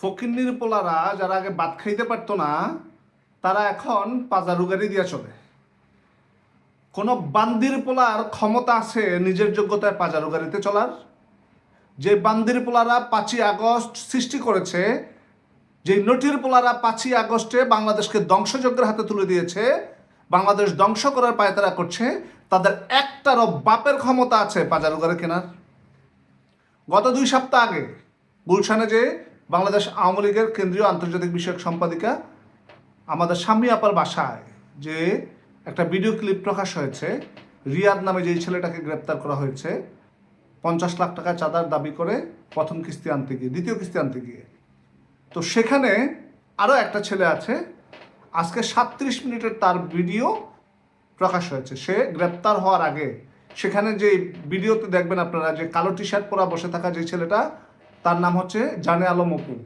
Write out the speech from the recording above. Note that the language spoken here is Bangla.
ফকিন্নির পোলারা যারা আগে ভাত খাইতে পারতো না, তারা এখন পাজারুগারি দিয়ে চলে। কোনো বান্দির পোলার ক্ষমতা আছে নিজের যোগ্যতায় পাজারুগারিতে চলার? যে বান্দির পোলারা পাঁচই আগস্ট সৃষ্টি করেছে যে নটির পোলারা পাঁচই আগস্টে বাংলাদেশকে ধ্বংসযজ্ঞের হাতে তুলে দিয়েছে, বাংলাদেশ ধ্বংস করার পায়তারা করছে, তাদের একটারও বাপের ক্ষমতা আছে পাজারুগারে কেনার। গত দুই সপ্তাহ আগে গুলশানে যে বাংলাদেশ আওয়ামী লীগের কেন্দ্রীয় আন্তর্জাতিক বিষয়ক সম্পাদিকা আমাদের স্বামী আপার বাসায় যে একটা ভিডিও ক্লিপ প্রকাশ হয়েছে। রিয়াদ নামে যেই ছেলেটাকে গ্রেপ্তার করা হয়েছে, পঞ্চাশ লাখ টাকা চাঁদার দাবি করে প্রথম কিস্তি আনতে গিয়ে, দ্বিতীয় কিস্তি আনতে গিয়ে। তো সেখানে আরও একটা ছেলে আছে, আজকে সাতত্রিশ মিনিটের তার ভিডিও প্রকাশ হয়েছে। সে গ্রেপ্তার হওয়ার আগে সেখানে যে ভিডিওতে দেখবেন আপনারা যে কালো টি শার্ট পরা বসে থাকা যে ছেলেটা তার নাম হচ্ছে জানে আলম অপু